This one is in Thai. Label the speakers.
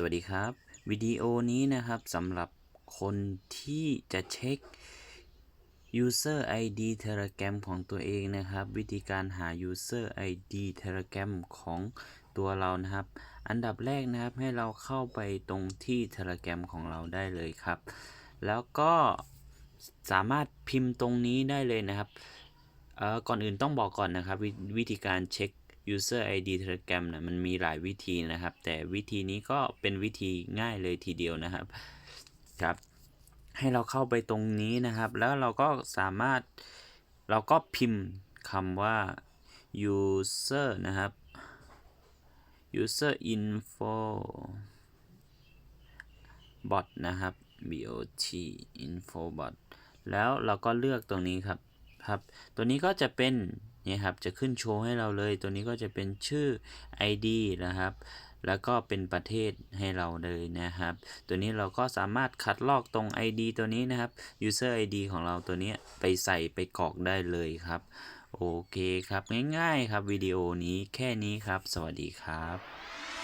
Speaker 1: สวัสดีครับ วิดีโอนี้นะครับสำหรับคนที่จะเช็ค user ID Telegram ของตัวเองนะครับ วิธีการหา user ID Telegram ของตัวเรานะครับ อันดับแรกนะครับให้เราเข้าไปตรงที่ Telegram ของเราได้เลยครับ แล้วก็สามารถพิมพ์ตรงนี้ได้เลยนะครับเออก่อนอื่นต้องบอกก่อนนะครับววิธีการเช็ค user ID Telegram นะมันมีหลายวิธีนะครับ แต่วิธีนี้ก็เป็นวิธีง่ายเลยทีเดียวนะครับครับ ให้เราเข้าไปตรงนี้นะครับ แล้วเราก็สามารถเราก็พิมพ์คำว่า user นะครับ user info bot นะครับ bot info bot แล้วเราก็เลือกตรงนี้ครับ ครับ ตัวนี้ก็จะเป็นเนี่ยครับ จะขึ้นโชว์ให้เราเลย ตัวนี้ก็จะเป็นชื่อ ID นะครับ แล้วก็เป็นประเทศให้เราเลยนะครับ ตัวนี้เราก็สามารถคัดลอกตรง ID ตัวนี้นะครับ user ID ของเราตัวนี้ไปใส่ไปกรอกได้เลยครับ โอเคครับ ง่ายๆครับวิดีโอนี้แค่นี้ครับ สวัสดีครับ